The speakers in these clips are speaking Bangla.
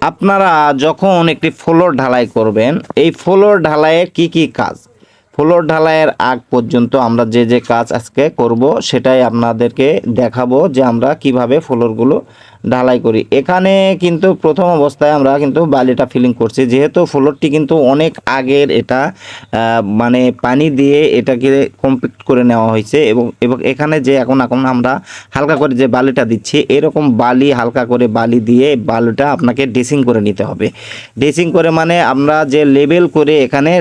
আপনারা যখন একটি ফ্লোর ঢালাই করবেন এই ফ্লোর ঢালাইয়ের কি কি কাজ? ফ্লোর ঢালাইয়ের আগ পর্যন্ত আমরা যে যে কাজ আজকে করব সেটাই আপনাদেরকে দেখাবো যে আমরা কীভাবে ফ্লোরগুলো ঢালাই করি। এখানে কিন্তু প্রথম অবস্থায় আমরা কিন্তু বালিটা ফিলিং করছি। যেহেতু ফ্লোরটি কিন্তু অনেক আগের এটা মানে পানি দিয়ে এটাকে কমপ্লিট করে নেওয়া হয়েছে এবং এবং এখানে যে এখন এখন আমরা হালকা করে যে বালিটা দিচ্ছি, এরকম বালি, হালকা করে বালি দিয়ে বালিটা আপনাকে ড্রেসিং করে নিতে হবে। ড্রেসিং করে মানে আমরা যে লেবেল করে এখানে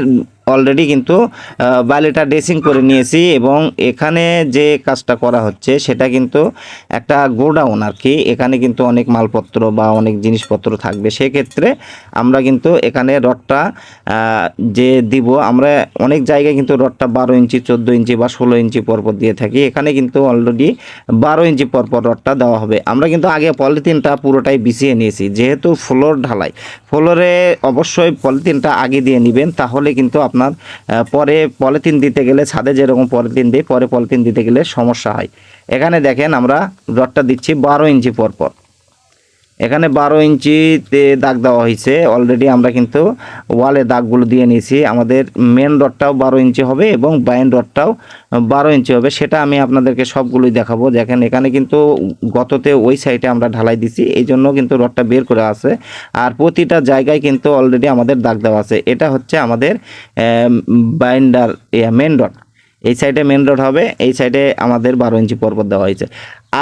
অলরেডি কিন্তু বালিটা ড্রেসিং করে নিয়েছি এবং এখানে যে কাজটা করা হচ্ছে সেটা কিন্তু একটা গোডাউন আর কি। এখানে কিন্তু অনেক মালপত্র বা অনেক জিনিসপত্র থাকবে। সেক্ষেত্রে আমরা কিন্তু এখানে রডটা যে দিব, আমরা অনেক জায়গায় কিন্তু রডটা বারো ইঞ্চি, চোদ্দ ইঞ্চি বা ষোলো ইঞ্চি পরপর দিয়ে থাকি। এখানে কিন্তু অলরেডি বারো ইঞ্চি পরপর রডটা দেওয়া হবে। আমরা কিন্তু আগে পলিথিনটা পুরোটাই বিছিয়ে নিয়েছি। যেহেতু ফ্লোর ঢালাই, ফ্লোরে অবশ্যই পলিথিনটা আগে দিয়ে নেবেন, তাহলে কিন্তু আপনার আহ, পরে পলিথিন দিতে গেলে ছাদে যেরকম পলিথিন দিই পরে পলিথিন দিতে গেলে সমস্যা হয়। এখানে দেখেন আমরা রডটা দিচ্ছি বারো ইঞ্চি পরপর। এখানে বারো ইঞ্চিতে দাগ দেওয়া হয়েছে। অলরেডি আমরা কিন্তু ওয়ালে দাগগুলো দিয়ে নিয়েছি। আমাদের মেন রডটাও বারো ইঞ্চি হবে এবং বাইন রডটাও বারো ইঞ্চি হবে। সেটা আমি আপনাদেরকে সবগুলোই দেখাবো। দেখেন, এখানে কিন্তু গততে ওই সাইডে আমরা ঢালাই দিছি। এই জন্য কিন্তু রডটা বের করে আছে। আর প্রতিটা জায়গায় কিন্তু অলরেডি আমাদের দাগ দেওয়া আছে। এটা হচ্ছে আমাদের বাইন্ডার মেন রড এই সাইডে মেন রোড হবে, এই সাইডে আমাদের বারো ইঞ্চি পর্বত দেওয়া হয়েছে।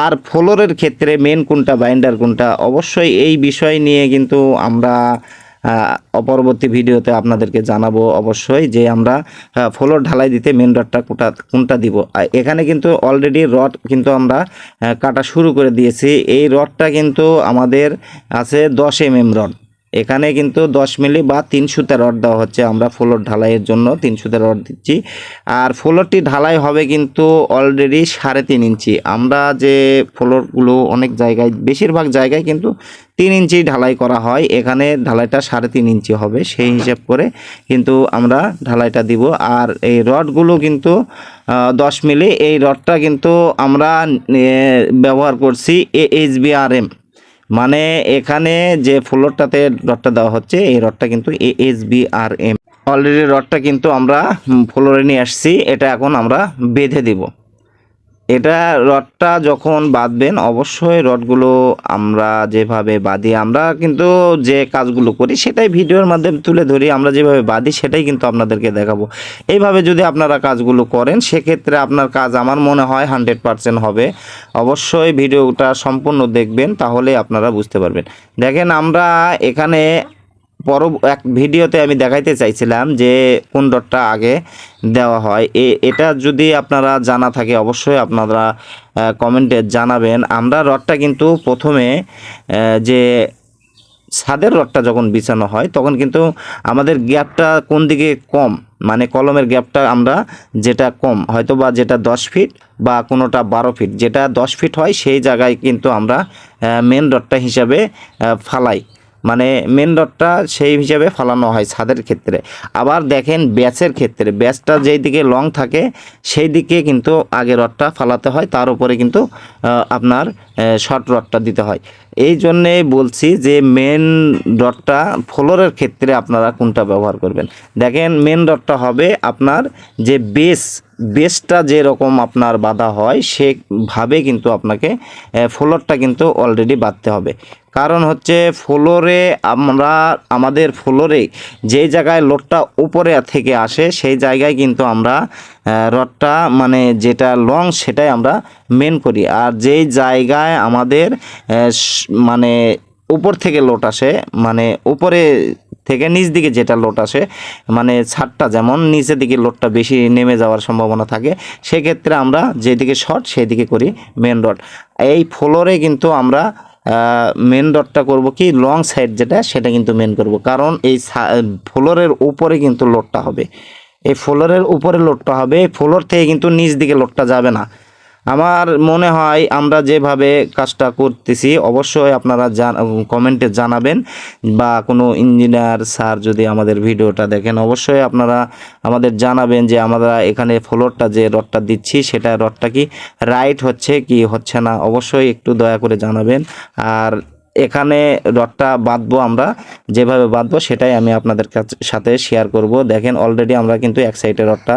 আর ফ্লোরের ক্ষেত্রে মেন কোনটা বাইন্ডার কোনটা, অবশ্যই এই বিষয় নিয়ে কিন্তু আমরা পরবর্তী ভিডিওতে আপনাদেরকে জানাব অবশ্যই যে আমরা ফ্লোর ঢালাই দিতে মেন রডটা কোটা, কোনটা দিব। এখানে কিন্তু অলরেডি রড কিন্তু আমরা কাটা শুরু করে দিয়েছি। এই রডটা কিন্তু আমাদের আছে দশ এম এম রড এখানে কিন্তু দশ মিলি বা তিন সুতা রড দেওয়া হচ্ছে। আমরা ফ্লোর ঢালাইয়ের জন্য তিন সুতা রড দিচ্ছি। আর ফ্লোরটি ঢালাই হবে কিন্তু অলরেডি সাড়ে তিন ইঞ্চি। আমরা যে ফ্লোরগুলো অনেক জায়গায়, বেশিরভাগ জায়গায় কিন্তু তিন ইঞ্চি ঢালাই করা হয়। এখানে ঢালাইটা সাড়ে তিন ইঞ্চি হবে। সেই হিসাব করে কিন্তু আমরা ঢালাইটা দিব। আর এই রডগুলো কিন্তু দশ মিলি। এই রডটা কিন্তু আমরা ব্যবহার করছি A, H B R M. মানে এখানে যে ফ্লোরটাতে রডটা দেওয়া হচ্ছে, এই রডটা কিন্তু A S B R M already রডটা কিন্তু আমরা ফ্লোরে নিয়ে আসছি, এটা এখন আমরা বেঁধে দিব। এটা রডটা যখন বাঁধবেন, অবশ্যই রডগুলো আমরা যেভাবে বাঁধি, আমরা কিন্তু যে কাজগুলো করি সেটাই ভিডিওর মাধ্যমে তুলে ধরি, আমরা যেভাবে বাঁধি সেটাই কিন্তু আপনাদেরকে দেখাবো। এইভাবে যদি আপনারা কাজগুলো করেন, সেক্ষেত্রে আপনার কাজ আমার মনে হয় হান্ড্রেড পারসেন্ট হবে। অবশ্যই ভিডিওটা সম্পূর্ণ দেখবেন, তাহলে আপনারা বুঝতে পারবেন। দেখেন, আমরা এখানে পর এক ভিডিওতে আমি দেখাইতে চাইছিলাম যে কোন ডটটা আগে দেওয়া হয়। এ, এটা যদি আপনারা জানা থাকে অবশ্যই আপনারা কমেন্টে জানাবেন। আমরা রডটা কিন্তু প্রথমে যে ছাদের রডটা যখন বিছানো হয়, তখন কিন্তু আমাদের গ্যাপটা কোন দিকে কম মানে কলমের গ্যাপটা আমরা যেটা কম হয়তো বা যেটা দশ ফিট বা কোনোটা বারো ফিট। যেটা দশ ফিট হয়, সেই জায়গায় কিন্তু আমরা মেন রডটা হিসাবে ফালাই। মানে মেন রডটা সেই হিসাবে ফালানো হয় ছাদের ক্ষেত্রে। আবার দেখেন ব্যাচের ক্ষেত্রে ব্যাচটা যেই দিকে লং থাকে, সেই দিকে কিন্তু আগে রডটা ফালাতে হয়, তার উপরে কিন্তু আপনার শর্ট রডটা দিতে হয়। এই জন্যে বলছি যে মেন রডটা ফ্লোরের ক্ষেত্রে আপনারা কোনটা ব্যবহার করবেন? দেখেন মেন রডটা হবে আপনার যে বেস বেসটা যেরকম আপনার বাঁধা হয়, সেভাবে কিন্তু আপনাকে ফ্লোরটা কিন্তু অলরেডি বাঁধতে হবে। কারণ হচ্ছে ফ্লোরে আমরা, আমাদের ফ্লোরে যেই জায়গায় লোডটা উপরে থেকে আসে, সেই জায়গায় কিন্তু আমরা রডটা মানে যেটা লং সেটাই আমরা মেন করি। আর যেই জায়গায় আমাদের মানে উপর থেকে লোড আসে মানে উপরে থেকে নিচ দিকে যেটা লোড আসে মানে ছাদটা যেমন নিচের দিকে লোডটা বেশি নেমে যাওয়ার সম্ভাবনা থাকে, সেক্ষেত্রে আমরা যেদিকে শর্ট সেদিকে করি মেন রড এই ফ্লোরে কিন্তু আমরা মেন রডটা করব কি লং সাইড যেটা, সেটা কিন্তু মেন করব। কারণ এই ফ্লোরের উপরে কিন্তু লোডটা হবে। এই ফ্লোরের উপরে লোডটা হবে ফ্লোর থেকে কিন্তু নিচ দিকে লোডটা যাবে না। আমার মনে হয় আমরা যেভাবে কাজটা করতেছি, অবশ্যই আপনারা কমেন্টে জানাবেন বা কোনো ইঞ্জিনিয়ার স্যার যদি আমাদের ভিডিওটা দেখেন, অবশ্যই আপনারা আমাদের জানাবেন যে আমরা এখানে ফ্লোরটা যে রডটা দিচ্ছি, সেটা রডটা কি রাইট হচ্ছে কি হচ্ছে না, অবশ্যই একটু দয়া করে জানাবেন। আর এখানে রডটা বাঁধবো আমরা, যেভাবে বাঁধবো সেটাই আমি আপনাদের সাথে শেয়ার করব। দেখেন অলরেডি আমরা কিন্তু এক সাইডে রডটা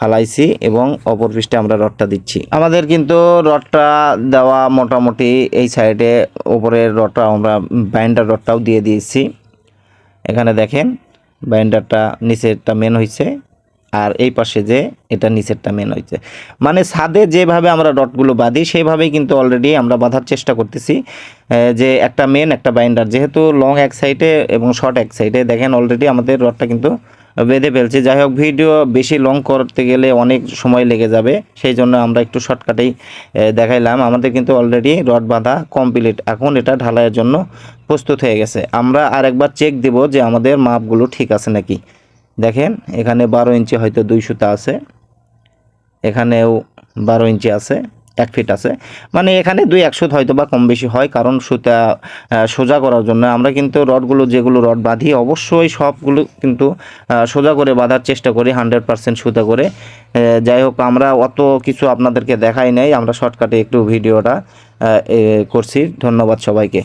ফালাইছি এবং অপর পৃষ্ঠে আমরা রডটা দিচ্ছি। আমাদের কিন্তু রডটা দেওয়া মোটামুটি এই সাইডে ওপরের রডটা আমরা বাইন্ডার রডটাও দিয়ে দিয়েছি। এখানে দেখেন বাইন্ডারটা নিচেরটা মেন হয়েছে আর এই পাশে যে এটা নিচেরটা মেন হয়েছে মানে ছাদে যেভাবে আমরা ডটগুলো বাঁধি, সেইভাবেই কিন্তু অলরেডি আমরা বাঁধার চেষ্টা করতেছি যে একটা মেন একটা বাইন্ডার। যেহেতু লং এক সাইডে এবং শর্ট এক সাইডে, দেখেন অলরেডি আমাদের রডটা কিন্তু বেঁধে ফেলছে। যাই হোক ভিডিও বেশি লং করতে গেলে অনেক সময় লেগে যাবে। সেই জন্য আমরা একটু শর্টকাটেই দেখাইলাম। আমাদের কিন্তু অলরেডি রড বাঁধা কমপ্লিট এখন এটা ঢালাইয়ের জন্য প্রস্তুত হয়ে গেছে। আমরা আরেকবার চেক দেব যে আমাদের মাপগুলো ঠিক আছে নাকি। দেখেন, এখানে বারো ইঞ্চি হয়তো দুই সুতা আছে। এখানেও বারো ইঞ্চি আছে। এক ফিট আছে। মানে এখানে দুই একশো হয়তো বা কম বেশি হয়, কারণ সুতা সোজা করার জন্য আমরা কিন্তু রডগুলো, যেগুলো রড বাঁধি, অবশ্যই সবগুলো কিন্তু সোজা করে বাঁধার চেষ্টা করি, হান্ড্রেড পারসেন্ট সুতা করে। যাই হোক, আমরা অত কিছু আপনাদেরকে দেখাই নাই, আমরা শর্টকাটে একটু ভিডিওটা করছি। ধন্যবাদ সবাইকে।